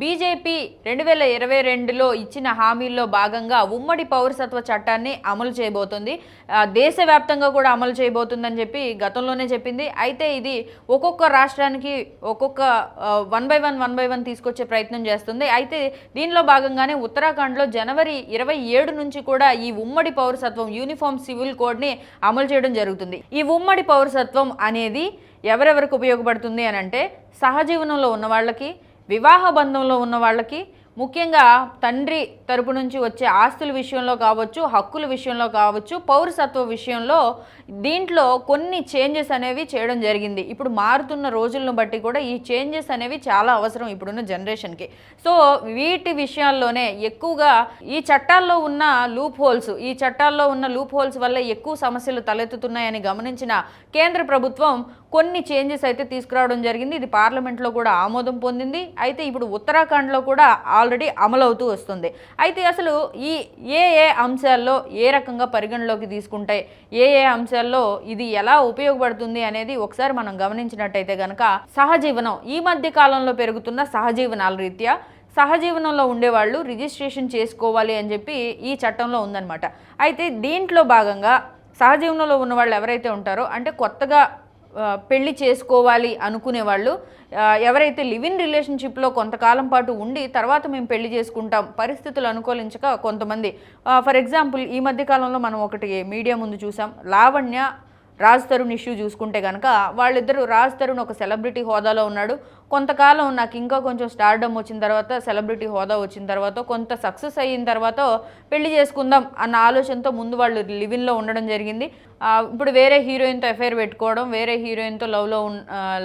BJP రెండు వేల ఇరవై రెండులో ఇచ్చిన హామీల్లో భాగంగా ఉమ్మడి పౌరసత్వ చట్టాన్ని అమలు చేయబోతుంది. దేశవ్యాప్తంగా కూడా అమలు చేయబోతుందని చెప్పి గతంలోనే చెప్పింది. అయితే ఇది ఒక్కొక్క రాష్ట్రానికి ఒక్కొక్క one by one one by one తీసుకొచ్చే ప్రయత్నం చేస్తుంది. అయితే దీనిలో భాగంగానే ఉత్తరాఖండ్లో జనవరి ఇరవై ఏడు నుంచి కూడా ఈ ఉమ్మడి పౌరసత్వం యూనిఫామ్ సివిల్ కోడ్ని అమలు చేయడం జరుగుతుంది. ఈ ఉమ్మడి పౌరసత్వం అనేది ఎవరెవరికి ఉపయోగపడుతుంది అని అంటే సహజీవనంలో ఉన్న వాళ్ళకి వివాహ బంధంలో ఉన్న వాళ్ళకి ముఖ్యంగా తండ్రి తరపు నుంచి వచ్చే ఆస్తుల విషయంలో కావచ్చు హక్కుల విషయంలో కావచ్చు పౌరసత్వ విషయంలో దీంట్లో కొన్ని చేంజెస్ అనేవి చేయడం జరిగింది. ఇప్పుడు మారుతున్న రోజులను బట్టి కూడా ఈ చేంజెస్ అనేవి చాలా అవసరం ఇప్పుడున్న జనరేషన్కి. సో వీటి విషయాల్లోనే ఎక్కువగా ఈ చట్టాల్లో ఉన్న లూప్ హోల్స్ ఈ చట్టాల్లో ఉన్న లూప్ హోల్స్ వల్ల ఎక్కువ సమస్యలు తలెత్తుతున్నాయని గమనించిన కేంద్ర ప్రభుత్వం కొన్ని చేంజెస్ అయితే తీసుకురావడం జరిగింది. ఇది పార్లమెంట్లో కూడా ఆమోదం పొందింది. అయితే ఇప్పుడు ఉత్తరాఖండ్లో కూడా ఆల్రెడీ అమలవుతూ వస్తుంది. అయితే అసలు ఈ ఏ ఏ అంశాల్లో ఏ రకంగా పరిగణలోకి తీసుకుంటే ఏ ఏ అంశాల్లో ఇది ఎలా ఉపయోగపడుతుంది అనేది ఒకసారి మనం గమనించినట్టయితే కనుక సహజీవనం ఈ మధ్య కాలంలో పెరుగుతున్న సహజీవనాల రీత్యా సహజీవనంలో ఉండేవాళ్ళు రిజిస్ట్రేషన్ చేసుకోవాలి అని చెప్పి ఈ చట్టంలో ఉందన్నమాట. అయితే దీంట్లో భాగంగా సహజీవనంలో ఉన్న వాళ్ళు ఎవరైతే ఉంటారో అంటే కొత్తగా పెళ్ళి చేసుకోవాలి అనుకునే వాళ్ళు ఎవరైతే లివ్ ఇన్ రిలేషన్షిప్లో కొంతకాలం పాటు ఉండి తర్వాత మేము పెళ్ళి చేసుకుంటాం పరిస్థితులు అనుకూలించక కొంతమంది ఫర్ ఎగ్జాంపుల్ ఈ మధ్య కాలంలో మనం ఒకటి మీడియా ముందు చూసాం లావణ్య రాజ్ తరుణ్ ఇష్యూ చూసుకుంటే కనుక వాళ్ళిద్దరూ రాజ్ తరుణ్ ఒక సెలబ్రిటీ హోదాలో ఉన్నాడు. కొంతకాలం నాకు ఇంకా కొంచెం స్టార్డమ్ వచ్చిన తర్వాత సెలబ్రిటీ హోదా వచ్చిన తర్వాత కొంత సక్సెస్ అయిన తర్వాత పెళ్ళి చేసుకుందాం అన్న ఆలోచనతో ముందు వాళ్ళు లివిన్లో ఉండడం జరిగింది. ఇప్పుడు వేరే హీరోయిన్తో ఎఫైర్ పెట్టుకోవడం వేరే హీరోయిన్తో లవ్లో ఉ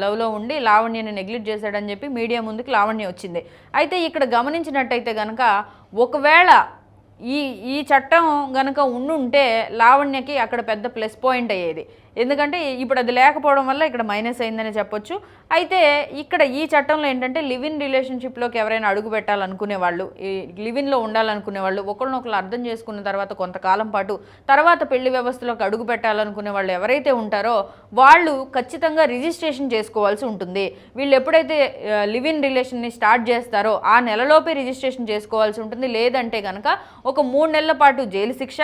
లవ్లో ఉండి లావణ్యని నెగ్లెక్ట్ చేశాడని చెప్పి మీడియా ముందుకు లావణ్య వచ్చింది. అయితే ఇక్కడ గమనించినట్టయితే కనుక ఒకవేళ ఈ ఈ చట్టం గనక ఉండుంటే లావణ్యకి అక్కడ పెద్ద ప్లస్ పాయింట్ అయ్యేది. ఎందుకంటే ఇప్పుడు అది లేకపోవడం వల్ల ఇక్కడ మైనస్ అయిందని చెప్పొచ్చు. అయితే ఇక్కడ ఈ చట్టంలో ఏంటంటే లివ్ ఇన్ రిలేషన్షిప్లోకి ఎవరైనా అడుగు పెట్టాలనుకునే వాళ్ళు ఈ లివ్ ఇన్లో ఉండాలనుకునే వాళ్ళు ఒకరినొకరు అర్థం చేసుకున్న తర్వాత కొంతకాలం పాటు తర్వాత పెళ్ళి వ్యవస్థలోకి అడుగు పెట్టాలనుకునే వాళ్ళు ఎవరైతే ఉంటారో వాళ్ళు ఖచ్చితంగా రిజిస్ట్రేషన్ చేసుకోవాల్సి ఉంటుంది. వీళ్ళు ఎప్పుడైతే లివ్ ఇన్ రిలేషన్ని స్టార్ట్ చేస్తారో ఆ నెలలోపే రిజిస్ట్రేషన్ చేసుకోవాల్సి ఉంటుంది. లేదంటే కనుక ఒక మూడు నెలల పాటు జైలు శిక్ష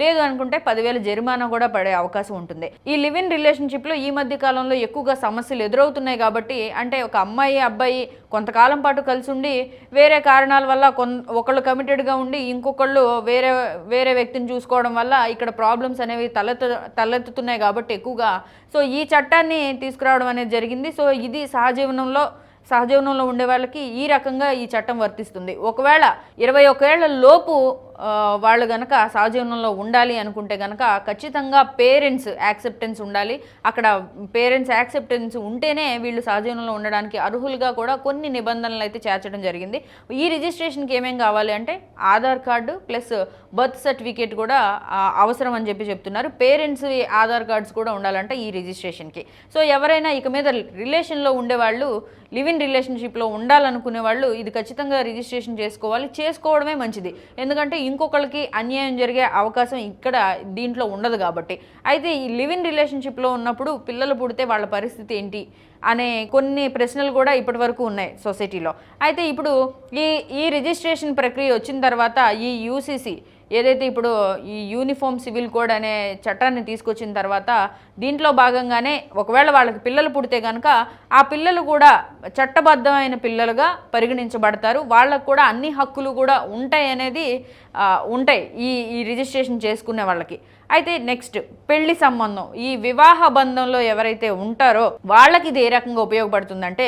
లేదు అనుకుంటే పదివేల జరిమానా కూడా పడే అవకాశం ఉంటుంది. ఈ లివ్ ఇన్ రిలేషన్షిప్లో ఈ మధ్య కాలంలో ఎక్కువగా సమస్యలు ఎదురవుతున్నాయి కాబట్టి అంటే ఒక అమ్మాయి అబ్బాయి కొంతకాలం పాటు కలిసి ఉండి వేరే కారణాల వల్ల కొన్ ఒకళ్ళు కమిటెడ్గా ఉండి ఇంకొకళ్ళు వేరే వేరే వ్యక్తిని చూసుకోవడం వల్ల ఇక్కడ ప్రాబ్లమ్స్ అనేవి తలెత్తు తలెత్తుతున్నాయి కాబట్టి ఎక్కువగా. సో ఈ చట్టాన్ని తీసుకురావడం అనేది జరిగింది. సో ఇది సహజీవనంలో సహజీవనంలో ఉండే వాళ్ళకి ఈ రకంగా ఈ చట్టం వర్తిస్తుంది. ఒకవేళ ఇరవై ఒకేళ్ళ లోపు వాళ్ళు గనక సహజీవనంలో ఉండాలి అనుకుంటే గనక ఖచ్చితంగా పేరెంట్స్ యాక్సెప్టెన్స్ ఉండాలి. అక్కడ పేరెంట్స్ యాక్సెప్టెన్స్ ఉంటేనే వీళ్ళు సహజీవనంలో ఉండడానికి అర్హులుగా కూడా కొన్ని నిబంధనలు అయితే చేర్చడం జరిగింది. ఈ రిజిస్ట్రేషన్కి ఏమేం కావాలి అంటే Aadhaar card plus birth certificate కూడా అవసరం అని చెప్పి చెప్తున్నారు. పేరెంట్స్ ఆధార్ కార్డ్స్ కూడా ఉండాలంట ఈ రిజిస్ట్రేషన్కి. సో ఎవరైనా ఇక మీద రిలేషన్లో ఉండేవాళ్ళు లివ్ ఇన్ రిలేషన్షిప్లో ఉండాలనుకునే వాళ్ళు ఇది ఖచ్చితంగా రిజిస్ట్రేషన్ చేసుకోవాలి. చేసుకోవడమే మంచిది. ఎందుకంటే ఇంకొకరికి అన్యాయం జరిగే అవకాశం ఇక్కడ దీంట్లో ఉండదు కాబట్టి. అయితే ఈ లివ్ ఇన్ రిలేషన్షిప్లో ఉన్నప్పుడు పిల్లలు పుడితే వాళ్ళ పరిస్థితి ఏంటి? అనే కొన్ని ప్రశ్నలు కూడా ఇప్పటి వరకు ఉన్నాయి సొసైటీలో. అయితే ఇప్పుడు ఈ ఈ రిజిస్ట్రేషన్ ప్రక్రియ వచ్చిన తర్వాత ఈ యూసీసీ ఏదైతే ఇప్పుడు ఈ యూనిఫామ్ సివిల్ కోడ్ అనే చట్టాన్ని తీసుకొచ్చిన తర్వాత దీంట్లో భాగంగానే ఒకవేళ వాళ్ళకి పిల్లలు పుడితే కనుక ఆ పిల్లలు కూడా చట్టబద్ధమైన పిల్లలుగా పరిగణించబడతారు. వాళ్ళకు కూడా అన్ని హక్కులు కూడా ఉంటాయి అనేది ఉంటాయి ఈ ఈ రిజిస్ట్రేషన్ చేసుకునే వాళ్ళకి. అయితే నెక్స్ట్ పెళ్ళి సంబంధం. ఈ వివాహ బంధంలో ఎవరైతే ఉంటారో వాళ్ళకి ఇది ఏ రకంగా ఉపయోగపడుతుందంటే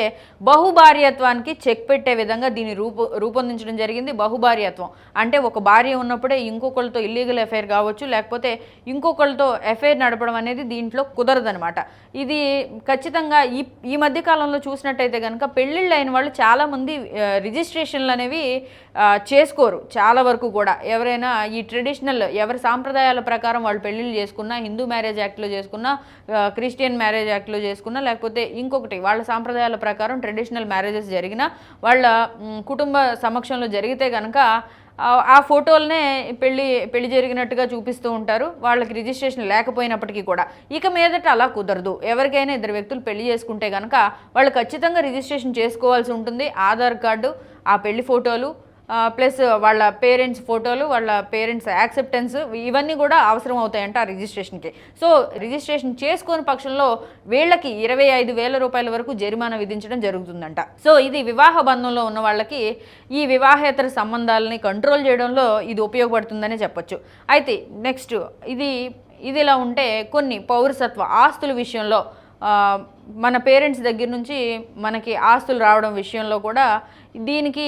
బహుభార్యత్వానికి చెక్ పెట్టే విధంగా దీన్ని రూపొ రూపొందించడం జరిగింది బహుభార్యత్వం. అంటే ఒక భార్య ఉన్నప్పుడే ఇంకొకరితో ఇల్లీగల్ ఎఫైర్ కావచ్చు లేకపోతే ఇంకొకరితో ఎఫైర్ నడపడం అనేది దీంట్లో కుదరదనమాట ఇది ఖచ్చితంగా ఈ ఈ మధ్య కాలంలో చూసినట్టయితే కనుక పెళ్ళిళ్ళు అయిన వాళ్ళు చాలామంది రిజిస్ట్రేషన్లు అనేవి చేసుకోరు. చాలా వరకు కూడా ఎవరైనా ఈ ట్రెడిషనల్ ఎవరి సాంప్రదాయాల ప్రకారం వాళ్ళు పెళ్ళిళ్ళు చేసుకున్నా హిందూ మ్యారేజ్ యాక్ట్లో చేసుకున్నా క్రిస్టియన్ మ్యారేజ్ యాక్ట్లో చేసుకున్నా లేకపోతే ఇంకొకటి వాళ్ళ సాంప్రదాయాల ప్రకారం ట్రెడిషనల్ మ్యారేజెస్ జరిగినా వాళ్ళ కుటుంబ సమక్షంలో జరిగితే కనుక ఆ- ఫోటోలనే పెళ్ళి పెళ్ళి జరిగినట్టుగా చూపిస్తూ ఉంటారు. వాళ్ళకి రిజిస్ట్రేషన్ లేకపోయినప్పటికీ కూడా. ఇక మీదట అలా కుదరదు. ఎవరికైనా ఇద్దరు వ్యక్తులు పెళ్ళి చేసుకుంటే కనుక వాళ్ళు ఖచ్చితంగా రిజిస్ట్రేషన్ చేసుకోవాల్సి ఉంటుంది. ఆధార్ కార్డు ఆ పెళ్ళి ఫోటోలు ప్లస్ వాళ్ళ పేరెంట్స్ ఫోటోలు వాళ్ళ పేరెంట్స్ యాక్సెప్టెన్స్ ఇవన్నీ కూడా అవసరం అవుతాయంట ఆ రిజిస్ట్రేషన్కి. సో రిజిస్ట్రేషన్ చేసుకోని పక్షంలో వీళ్ళకి ఇరవై ఐదు వేల రూపాయల వరకు జరిమానా విధించడం జరుగుతుందంట. సో ఇది వివాహ బంధంలో ఉన్న వాళ్ళకి ఈ వివాహేతర సంబంధాలని కంట్రోల్ చేయడంలో ఇది ఉపయోగపడుతుందనే చెప్పొచ్చు. అయితే నెక్స్ట్ ఇది ఇది ఇలా ఉంటే కొన్ని పౌరసత్వ ఆస్తుల విషయంలో మన పేరెంట్స్ దగ్గర నుంచి మనకి ఆస్తులు రావడం విషయంలో కూడా దీనికి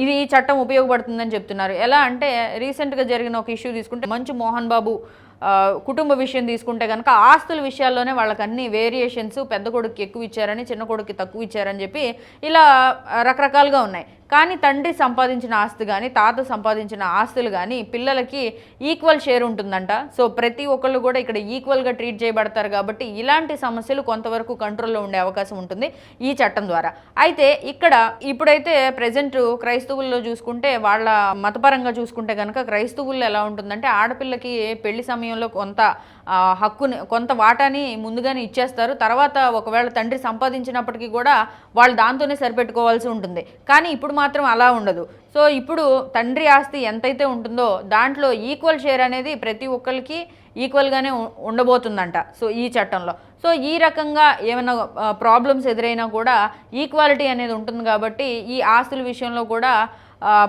ఇది ఈ చట్టం ఉపయోగపడుతుందని చెప్తున్నారు. ఎలా అంటే రీసెంట్గా జరిగిన ఒక ఇష్యూ తీసుకుంటే మంచు మోహన్ బాబు కుటుంబ విషయం తీసుకుంటే కనుక ఆస్తుల విషయాల్లోనే వాళ్ళకి అన్ని వేరియేషన్స్ పెద్ద కొడుకు ఎక్కువ ఇచ్చారని చిన్న కొడుకు తక్కువ ఇచ్చారని చెప్పి ఇలా రకరకాలుగా ఉన్నాయి. కానీ తండ్రి సంపాదించిన ఆస్తి కానీ తాత సంపాదించిన ఆస్తులు కానీ పిల్లలకి ఈక్వల్ షేర్ ఉంటుందంట. సో ప్రతి ఒక్కళ్ళు కూడా ఇక్కడ ఈక్వల్గా ట్రీట్ చేయబడతారు కాబట్టి ఇలాంటి సమస్యలు కొంతవరకు కంట్రోల్లో ఉండే అవకాశం ఉంటుంది ఈ చట్టం ద్వారా. అయితే ఇక్కడ ఇప్పుడైతే ప్రజెంట్ క్రైస్తవుల్లో చూసుకుంటే వాళ్ళ మతపరంగా చూసుకుంటే కనుక క్రైస్తవుల్లో ఎలా ఉంటుందంటే ఆడపిల్లకి పెళ్ళి సమయం సమయంలో కొంత హక్కుని కొంత వాటాని ముందుగానే ఇచ్చేస్తారు. తర్వాత ఒకవేళ తండ్రి సంపాదించినప్పటికీ కూడా వాళ్ళు దాంతోనే సరిపెట్టుకోవాల్సి ఉంటుంది. కానీ ఇప్పుడు మాత్రం అలా ఉండదు. సో ఇప్పుడు తండ్రి ఆస్తి ఎంతైతే ఉంటుందో దాంట్లో ఈక్వల్ షేర్ అనేది ప్రతి ఒక్కరికి ఈక్వల్గానే ఉండబోతుందంట. సో ఈ చట్టంలో. సో ఈ రకంగా ఏమైనా ప్రాబ్లమ్స్ ఎదురైనా కూడా ఈక్వాలిటీ అనేది ఉంటుంది కాబట్టి ఈ ఆస్తుల విషయంలో కూడా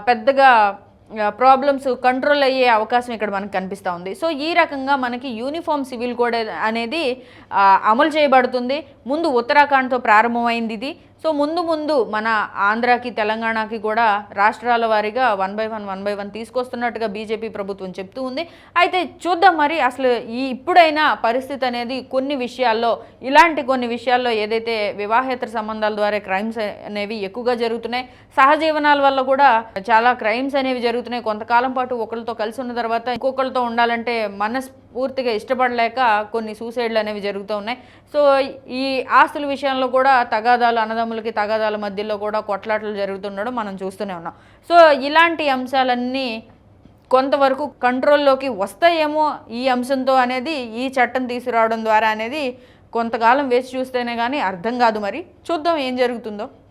పెద్దగా ప్రాబ్లమ్స్ కంట్రోల్ అయ్యే అవకాశం ఇక్కడ మనకు కనిపిస్తూ ఉంది. సో ఈ రకంగా మనకి యూనిఫామ్ సివిల్ కోడ్ అనేది అమలు చేయబడుతుంది. ముందు ఉత్తరాఖండ్తో ప్రారంభమైంది ఇది. సో ముందు ముందు మన ఆంధ్రాకి తెలంగాణకి కూడా రాష్ట్రాల వారీగా one by one one by one తీసుకొస్తున్నట్టుగా BJP ప్రభుత్వం చెప్తూ ఉంది. అయితే చూద్దాం మరి అసలు ఈ ఇప్పుడైనా పరిస్థితి అనేది కొన్ని విషయాల్లో ఇలాంటి కొన్ని విషయాల్లో ఏదైతే వివాహేతర సంబంధాల ద్వారా క్రైమ్స్ అనేవి ఎక్కువగా జరుగుతున్నాయి సహజీవనాల వల్ల కూడా చాలా క్రైమ్స్ అనేవి జరుగుతున్నాయి. కొంతకాలం పాటు ఒకరితో కలిసి ఉన్న తర్వాత ఇంకొకరితో ఉండాలంటే పూర్తిగా ఇష్టపడలేక కొన్ని సూసైడ్లు అనేవి జరుగుతూ ఉన్నాయి. సో ఈ ఆస్తుల విషయంలో కూడా తగాదాలు అన్నదమ్ములకి తగాదాల మధ్యలో కూడా కొట్లాటలు జరుగుతుండడం మనం చూస్తూనే ఉన్నాం. సో ఇలాంటి అంశాలన్నీ కొంతవరకు కంట్రోల్లోకి వస్తాయేమో ఈ అంశంతో అనేది ఈ చట్టం తీసుకురావడం ద్వారా అనేది కొంతకాలం వేసి చూస్తేనే కానీ అర్థం కాదు మరి. చూద్దాం ఏం జరుగుతుందో.